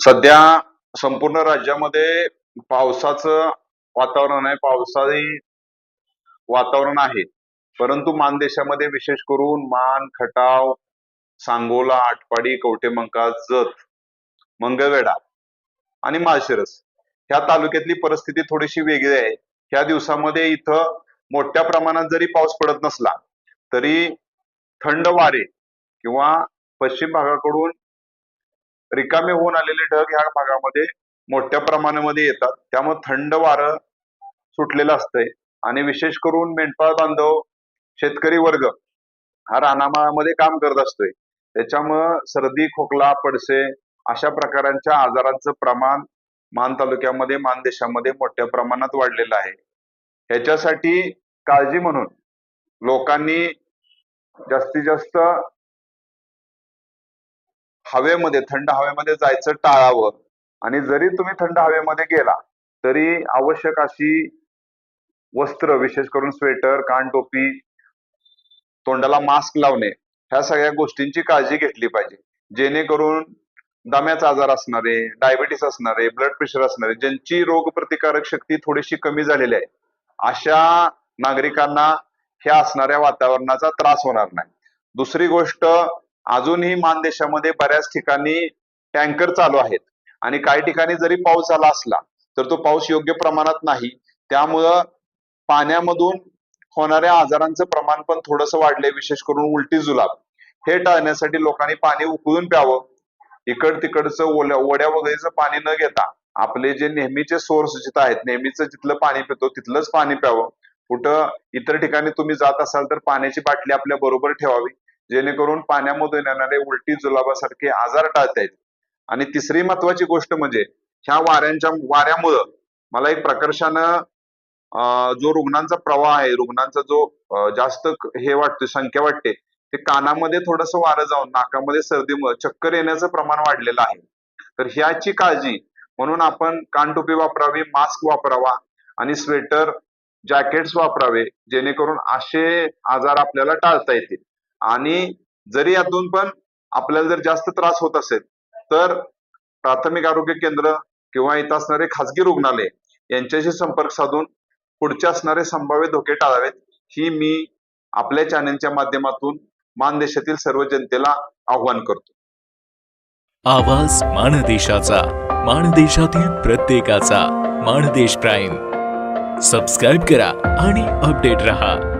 सध्या संपूर्ण राज्यामध्ये पावसाचं वातावरण आहे. पावसाळी वातावरण आहे. परंतु मानदेशामध्ये विशेष करून मान खटाव सांगोला आटपाडी कवटेमंका जत मंगळवेढा आणि माळशिरस ह्या तालुक्यातली परिस्थिती थोडीशी वेगळी आहे. ह्या दिवसामध्ये इथं मोठ्या प्रमाणात जरी पाऊस पडत नसला तरी थंड वारे किंवा पश्चिम भागाकडून रिकामे होऊन आलेले ढग ह्या भागामध्ये मोठ्या प्रमाणामध्ये येतात. त्यामुळे थंड वारं सुटलेलं असतंय. आणि विशेष करून मेंढपाळ बांधव शेतकरी वर्ग हा रानामाळामध्ये काम करत असतोय. त्याच्यामुळं सर्दी खोकला पडसे अशा प्रकारांच्या आजारांचं प्रमाण मान तालुक्यामध्ये मान देशामध्ये मोठ्या प्रमाणात वाढलेलं आहे. ह्याच्यासाठी काळजी म्हणून लोकांनी जास्तीत जास्त हवेमध्ये थंड हवेमध्ये जायचं टाळावं. आणि जरी तुम्ही थंड हवेमध्ये गेला तरी आवश्यक अशी वस्त्र विशेष करून स्वेटर कानटोपी तोंडाला मास्क लावणे ह्या सगळ्या गोष्टींची काळजी घेतली पाहिजे. जेणेकरून दम्याचा आजार असणारे डायबिटीस असणारे ब्लड प्रेशर असणारे ज्यांची रोगप्रतिकारक शक्ती थोडीशी कमी झालेली आहे अशा नागरिकांना ह्या असणाऱ्या वातावरणाचा त्रास होणार नाही. दुसरी गोष्ट अजूनही मानदेशामध्ये बऱ्याच ठिकाणी टँकर चालू आहेत. आणि काही ठिकाणी जरी पाऊस झाला असला तर तो पाऊस योग्य प्रमाणात नाही. त्यामुळं पाण्यामधून होणाऱ्या आजारांचं प्रमाण पण थोडंसं वाढले विशेष करून उलटी जुलाब. हे टाळण्यासाठी लोकांनी पाणी उकळून प्यावं. इकड तिकडचं ओल्या ओढ्या वगैरेचं पाणी न घेता आपले जे नेहमीचे सोर्स जिथं आहेत नेहमीच जिथलं पाणी पितो तिथलंच पाणी प्यावं. कुठं इतर ठिकाणी तुम्ही जात असाल तर पाण्याची बाटली आपल्या बरोबर ठेवावी. जेणेकरून पाण्यामधून येणारे उलटी जुलाबासारखे आजार टाळता येतील. आणि तिसरी महत्वाची गोष्ट म्हणजे ह्या वाऱ्यांच्या वाऱ्यामुळं मला एक प्रकर्षानं जो रुग्णांचा प्रवाह आहे रुग्णांचा जो जास्त हे वाटते संख्या वाटते ते कानामध्ये थोडस वारं जाऊन नाकामध्ये सर्दीमुळे चक्कर येण्याचं प्रमाण वाढलेलं आहे. तर ह्याची काळजी म्हणून आपण कानटोपी वापरावी मास्क वापरावा आणि स्वेटर जॅकेट्स वापरावे जेणेकरून असे आजार आपल्याला टाळता येतील. आणि जरी यातून पण आपल्याला जर जास्त त्रास होत असेल तर प्राथमिक आरोग्य केंद्र किंवा इथं असणारे खाजगी रुग्णालय यांच्याशी संपर्क साधून पुढचे असणारे संभाव्य धोके टाळावेत ही मी आपल्या चॅनलच्या माध्यमातून मानदेशातील सर्व जनतेला आव्हान करतो. आवाज मानदेशाचा मानदेशातील प्रत्येकाचा मानदेश प्राईम. सबस्क्राईब करा आणि अपडेट रहा.